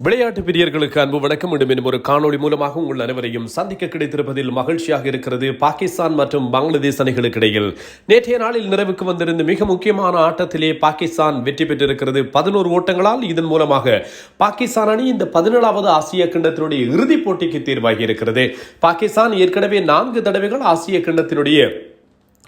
விளையாட்டு பிரியர்களுக்கு அன்பு வணக்கம். மீண்டும் ஒரு காணொளி மூலமாக உங்கள் அனைவரையும் சந்திக்க கிடைத்திருப்பதில் மகிழ்ச்சியாக இருக்கிறது பாகிஸ்தான் மற்றும் பங்களாதேஷ் அணிகளுக்கு இடையில். நேற்றைய நாளில் நிறைவுக்கு வந்திருந்த மிக முக்கியமான ஆட்டத்திலே பாகிஸ்தான் வெற்றி பெற்றிருக்கிறது. பதினோரு ஓட்டங்களால் இதன் மூலமாக பாகிஸ்தான் அணி இந்த பதினேழாவது ஆசிய கிண்ணத்தினுடைய இறுதிப் போட்டிக்கு தேர்வாகி இருக்கிறது. பாகிஸ்தான் ஏற்கனவே நான்கு தடவைகள் ஆசிய கிண்ணத்தினுடைய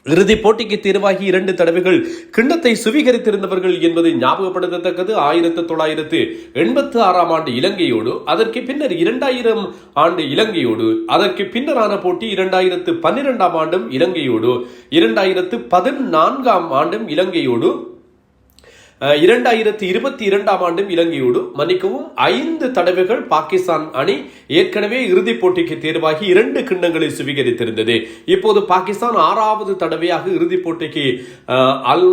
இறுதிப் போட்டிக்கு தேர்வாகி இரண்டு தடவைகள் கிண்ணத்தை சுவீகரித்திருந்தவர்கள் என்பதை ஞாபகப்படுத்தத்தக்கது. ஆயிரத்தி தொள்ளாயிரத்து எண்பத்தி ஆறாம் ஆண்டு இலங்கையோடு அதற்கு பின்னர் இரண்டாயிரம் ஆண்டு இலங்கையோடு அதற்கு பின்னரான போட்டி இரண்டாயிரத்து பன்னிரெண்டாம் ஆண்டும் இலங்கையோடு இரண்டாயிரத்து பதினான்காம் ஆண்டும் இலங்கையோடு இரண்டாயிரத்தி இருபத்தி இரண்டாம் ஆண்டும் இலங்கையோடு மன்னிக்கவும் ஐந்து தடவைகள் பாகிஸ்தான் அணி ஏற்கனவே இறுதிப் போட்டிக்கு தேர்வாகி இரண்டு கிண்ணங்களை சுவீகரித்திருந்தது. இப்போது பாகிஸ்தான் ஆறாவது தடவையாக இறுதிப் போட்டிக்கு அல்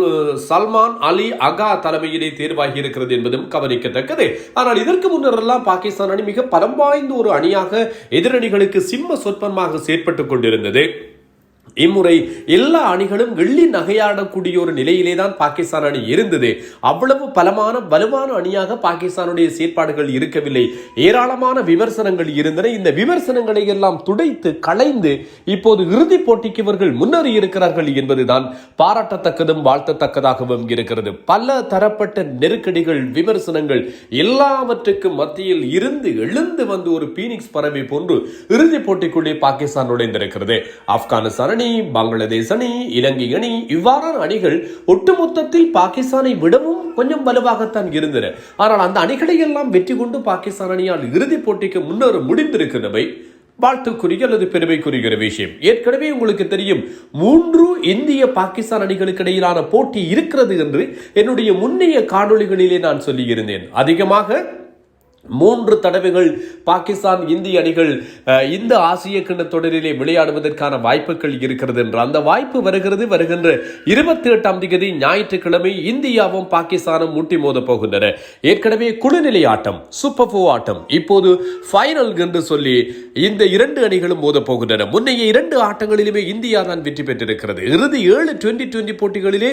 சல்மான் அலி அகா தலைமையிலே தேர்வாகி இருக்கிறது என்பதும் கவனிக்கத்தக்கது. ஆனால் இதற்கு முன்னரெல்லாம் பாகிஸ்தான் அணி மிக பலம் வாய்ந்த ஒரு அணியாக எதிரணிகளுக்கு சிம்ம சொற்பமாக செயற்பட்டுக் கொண்டிருந்தது. இம்முறை எல்லா அணிகளும் வெள்ளி நகையாடக்கூடிய ஒரு நிலையிலே தான் பாகிஸ்தான் அணி இருந்தது. அவ்வளவு பலமான வலுவான அணியாக பாகிஸ்தானுடைய செயற்பாடுகள் இருக்கவில்லை. ஏராளமான விமர்சனங்கள் இருந்தன. இந்த விமர்சனங்களை எல்லாம் துடைத்து களைந்து இப்போது இறுதிப் போட்டிக்கு இவர்கள் முன்னேறி இருக்கிறார்கள் என்பதுதான் பாராட்டத்தக்கதும் வாழ்த்தத்தக்கதாகவும் இருக்கிறது. பல தரப்பட்ட நெருக்கடிகள் விமர்சனங்கள் எல்லாவற்றுக்கும் மத்தியில் இருந்து எழுந்து வந்து ஒரு பீனிக்ஸ் பறவை போன்று இறுதிப் போட்டிக்குள்ளே பாகிஸ்தான் நுழைந்திருக்கிறது. ஆப்கானிஸ்தான் அணி பங்களாதேஷ் அணி இலங்கை அணி இவ்வாறான அணிகள் ஒட்டுமொத்தத்தில் பாகிஸ்தானை விடவும் கொஞ்சம் வலுவாகத்தான் இருந்தன. ஆனால் அந்த அணிகளை எல்லாம் வெற்றி கொண்டு பாகிஸ்தான் அணியால் இறுதிப் போட்டிக்கு முன்னேற முடிந்திருக்கிறவை வாழ்த்துக்குரிய அல்லது பெருமைக்குரிய விஷயம். ஏற்கனவே உங்களுக்கு தெரியும் மூன்று இந்திய பாகிஸ்தான் அணிகளுக்கு இடையிலான போட்டி இருக்கிறது என்று என்னுடைய முன்னைய காணொளிகளிலே நான் சொல்லியிருந்தேன். அதிகமாக மூன்று தடவைகள் பாகிஸ்தான் இந்திய அணிகள் இந்த ஆசிய கிண்ண தொடரிலே விளையாடுவதற்கான வாய்ப்புகள் இருக்கிறது என்று. அந்த வாய்ப்பு வருகிறது வருகின்ற இருபத்தி எட்டாம் தேதி ஞாயிற்றுக்கிழமை இந்தியாவும் பாகிஸ்தானும் முட்டி மோத போகின்றன. ஏற்கனவே குழுநிலை ஆட்டம் சூப்பர் ஃபோ ஆட்டம் இப்போது ஃபைனல் என்று சொல்லி இந்த இரண்டு அணிகளும் மோத போகின்றன. முன்னைய இரண்டு ஆட்டங்களிலுமே இந்தியா தான் வெற்றி பெற்றிருக்கிறது. இறுதி ஏழு டுவெண்டி டுவெண்டி போட்டிகளிலே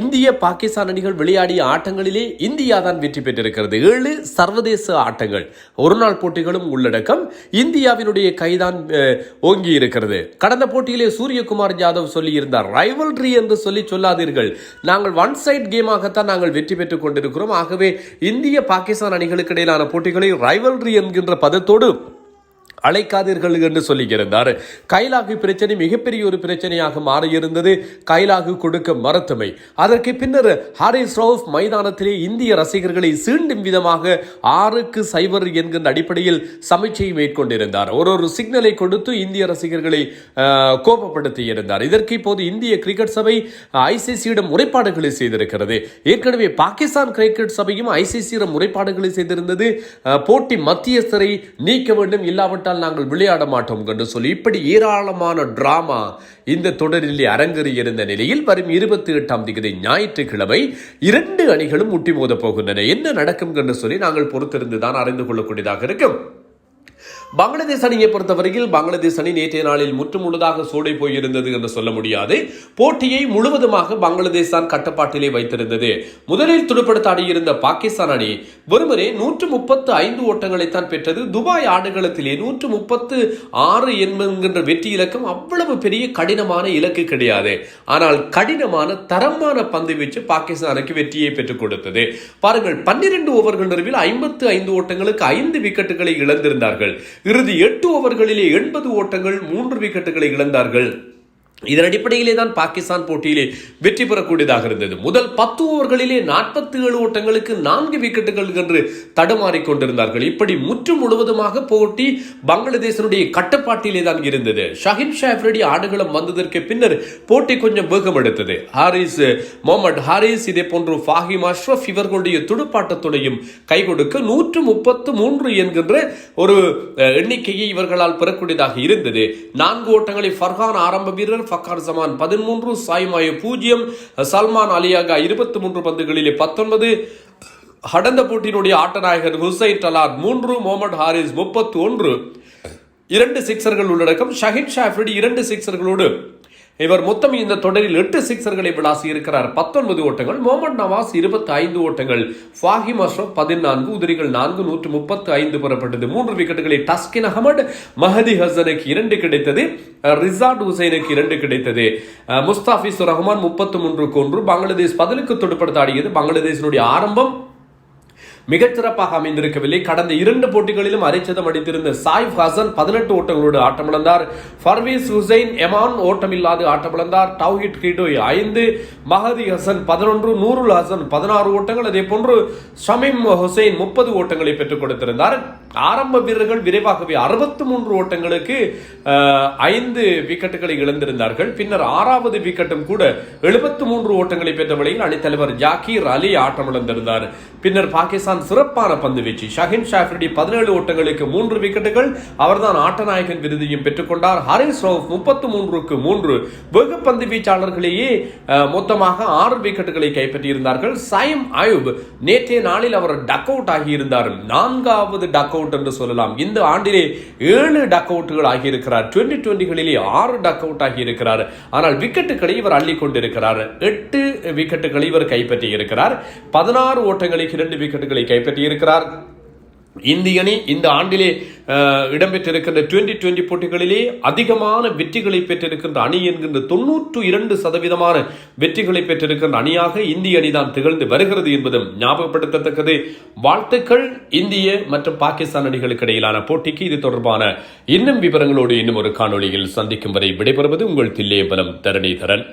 இந்திய பாகிஸ்தான் அணிகள் விளையாடிய ஆட்டங்களிலே இந்தியா தான் வெற்றி பெற்றிருக்கிறது. ஏழு சர்வதேச ஆட்டங்கள். ஒரு நாள் போட்டிகளும் உள்ளடக்கம் இந்தியாவினுடைய கைதான் ஓங்கி இருக்கிறது கடந்த போட்டியிலே சூரியகுமார் யாதவ் சொல்லியிருந்தார் ரைவல்ரி என்று சொல்லி சொல்லாதீர்கள். நாங்கள் ஒன் சைட் கேமாகத்தான் நாங்கள் வெற்றி பெற்றுக் கொண்டிருக்கிறோம். ஆகவே இந்திய பாகிஸ்தான் அணிகளுக்கு இடையிலான போட்டிகளை ரைவல்ரி என்கின்ற பதத்தோடு அழைக்காதீர்கள் என்று சொல்லியிருந்தார். கைலாகு பிரச்சனை மிகப்பெரிய ஒரு பிரச்சனையாக மாறியிருந்தது. கைலாகு கொடுக்க மறுத்தமை. அதற்கு பின்னர் ஹாரிஸ் ரவுஃப் மைதானத்திலே இந்திய ரசிகர்களை சீண்டும் விதமாக ஆறுக்கு சைவர் என்கின்ற அடிப்படையில் சமைச்சையை மேற்கொண்டிருந்தார். ஒரு ஒரு சிக்னலை கொடுத்து இந்திய ரசிகர்களை கோபப்படுத்தி இருந்தார் இதற்கு இப்போது இந்திய கிரிக்கெட் சபை ஐசிசியிடம் முறைப்பாடுகளை செய்திருக்கிறது. ஏற்கனவே பாகிஸ்தான் கிரிக்கெட் சபையும் ஐசிசியிடம் முறைப்பாடுகளை செய்திருந்தது. போட்டி மத்தியஸ்தரை நீக்க வேண்டும் இல்லாவிட்டால் நாங்கள் விளையாட மாட்டோம் என்று சொல்லி இப்படி ஏராளமான டிராமா இந்த தொடரிலே அரங்கேறி இருந்த நிலையில் வரும் இருபத்தி எட்டாம் தேதி ஞாயிற்றுக்கிழமை இரண்டு அணிகளும் முட்டி மோதப் போகின்றன. என்ன நடக்கும் என்று சொல்லி நாங்கள் பொறுத்திருந்து தான் அறிந்து கொள்ளக்கூடியதாக இருக்கும். பங்களாதேஷ் அணியை பொறுத்தவரையில் பங்களாதேஷ் அணி நேற்றைய நாளில் முற்றுமுழுதாக சூடை போயிருந்தது என்று சொல்ல முடியாது. போட்டியை முழுவதுமாக பங்களாதேஷ் தான் கட்டுப்பாட்டிலே வைத்திருந்தது. முதலில் துடுப்படுத்த ஆடியிருந்த பாகிஸ்தான் அணி வெறுமனே நூற்று முப்பத்து ஐந்து ஓட்டங்களைத்தான் பெற்றது. துபாய் ஆடுகளத்திலே நூற்று முப்பத்து ஆறு என்கின்ற வெற்றி இலக்கம் அவ்வளவு பெரிய கடினமான இலக்கு கிடையாது. ஆனால் கடினமான தரமான பந்து வீச்சு பாகிஸ்தானுக்கு வெற்றியை பெற்றுக் கொடுத்தது. பாருங்கள் பன்னிரண்டு ஓவர்கள் நிறைவில் ஐம்பத்து ஐந்து ஓட்டங்களுக்கு ஐந்து விக்கெட்டுகளை இழந்திருந்தார்கள். இறுதி எட்டு ஓவர்களிலே எண்பது ஓட்டங்கள் மூன்று விக்கெட்டுகளை இழந்தார்கள். இதன் அடிப்படையிலே தான் பாகிஸ்தான் போட்டியிலே வெற்றி பெறக்கூடியதாக இருந்தது. முதல் பத்து ஓவர்களிலே நாற்பத்தி ஏழு ஓட்டங்களுக்கு நான்கு விக்கெட்டுகள் என்று தடுமாறிக் கொண்டிருந்தார்கள். இப்படி முற்று முழுவதுமாக போட்டி பங்களாதேசனுடைய கட்டுப்பாட்டிலே தான் இருந்தது. ஷஹின் ஷாஃப்ரடி ஆடுகளம் வந்ததற்கு பின்னர் போட்டி கொஞ்சம் வேகம் எடுத்தது. ஹாரிஸ் முகமது ஹாரிஸ் இதே போன்று ஃபாஹிம் அஷ்ரஃப் இவர்களுடைய துடுப்பாட்டத்துடையும் கை கொடுக்க நூற்று முப்பத்து மூன்று என்கின்ற ஒரு எண்ணிக்கையை இவர்களால் பெறக்கூடியதாக இருந்தது. நான்கு ஓட்டங்களை ஃபர்ஹான் ஆரம்ப வீரர் ஃபக்கார் ஜமான் பதிமூன்று சாய்மாய பூஜ்ஜியம் சல்மான் அலியாகா இருபத்தி மூன்று பந்துகளிலே பத்தொன்பது கடந்த போட்டியினுடைய ஆட்டநாயகர் ஹுசைன் டலாத் மூன்று முகமது ஹாரிஸ் முப்பத்தி ஒன்று இரண்டு சிக்சர்கள் உள்ளடக்கம் ஷஹின் ஷாஃபிடி இரண்டு சிக்சர்களோடு இவர் மொத்தம் இந்த தொடரில் எட்டு சிக்சர்களை விளாசி இருக்கிறார் பத்தொன்பது ஓட்டங்கள் முகமது நவாஸ் இருபத்தி ஐந்து ஓட்டங்கள் ஃபாஹிம் அஷ்ரப் பதினான்கு உதிரிகள் நான்கு நூற்று முப்பத்து ஐந்து பெறப்பட்டது. மூன்று விக்கெட்டுகளை டஸ்கின் அகமது மஹதி ஹசனுக்கு இரண்டு கிடைத்தது அஹ், ரிசாட் ஹுசைனுக்கு இரண்டு கிடைத்தது. அஹ், ரஹ்மான் முப்பத்து மூன்றுக்கு ஒன்று. பங்களாதேஷ் பதிலுக்கு தொடுப்படுத்த ஆடியது பங்களாதேஷினுடைய ஆரம்பம். மிகச்சிறப்பாக அமைந்திருக்கவில்லை. கடந்த இரண்டு போட்டிகளிலும் அரைச்சதம் அடித்திருந்த சாயிப் ஹசன் பதினெட்டு ஓட்டங்களோடு ஆட்டமிழந்தார். ஃபர்வீஸ் ஹுசைன் எமான் ஓட்டமில்லாது ஆட்டமிழந்தார். டவுஹிட் கிடோய் ஐந்து மஹதி ஹசன் பதினொன்று நூருல் ஹசன் பதினாறு ஓட்டங்கள். அதே போன்று ஷமீம் ஹுசைன் முப்பது ஓட்டங்களை பெற்றுக் கொடுத்திருந்தார். ஆரம்ப வீரர்கள் விரைவாகவே அறுபத்து மூன்று ஓட்டங்களுக்கு ஐந்து விக்கெட்டுகளை இழந்திருந்தார்கள். பின்னர் ஆறாவது விக்கெட்டும் கூட எழுபத்து மூன்று ஓட்டங்களை பெற்ற வழியில் அணித்தலைவர் ஜாக்கீர் அலி ஆட்டமிழந்திருந்தார். பின்னர் பாகிஸ்தான் சிறப்பான பந்து வீச்சு. ஷஹின் ஷாஃப்ரிடி பதினேழு ஓட்டங்களுக்கு மூன்று விக்கெட்டுகள். அவர்தான் ஆட்டநாயகன் விருதையும் பெற்றுக்கொண்டார். ஹரிஸ் ரவுஃப் முப்பத்து மூன்றுக்கு மூன்று. வெகு பந்து வீச்சாளர்களையே மொத்தமாக ஆறு விக்கெட்டுகளை கைப்பற்றியிருந்தார்கள். சைம் அயூப் நேற்றைய நாளில் அவர் டக் அவுட் ஆகியிருந்தார். நான்காவது டக் அவுட் என்று சொல்லலாம். இந்த ஆண்டிலே ஏழு டக் அவுட்டுகள் ஆகியிருக்கிறார். டுவெண்டி டுவெண்டிகளிலே ஆறு டக் அவுட் ஆகியிருக்கிறார். ஆனால் விக்கெட்டுகளை இவர் அள்ளி கொண்டிருக்கிறார். எட்டு விக்கெட்டுகளை இவர் கைப்பற்றி இருக்கிறார் பதினாறு ஓட்டங்களுக்கு இரண்டு விக்கெட்டுகளை கைப்பற்றி இருக்கிறார் இந்திய அணி இந்த ஆண்டிலே இடம்பெற்றிருக்கின்ற டுவெண்டி டுவெண்டி போட்டிகளிலே அதிகமான வெற்றிகளை பெற்றிருக்கின்ற அணி என்கின்ற தொன்னூற்று இரண்டு சதவீதமான வெற்றிகளை பெற்றிருக்கின்ற அணியாக இந்திய அணிதான் திகழ்ந்து வருகிறது என்பதும் ஞாபகப்படுத்தத்தக்கது. வாழ்த்துக்கள் இந்திய மற்றும் பாகிஸ்தான் அணிகளுக்கு இடையிலான போட்டிக்கு இது தொடர்பான இன்னும் விவரங்களோடு இன்னும் ஒரு காணொளியில் சந்திக்கும் வரை விடைபெறுவது உங்கள் தில்லேபலம் தரணிதரன்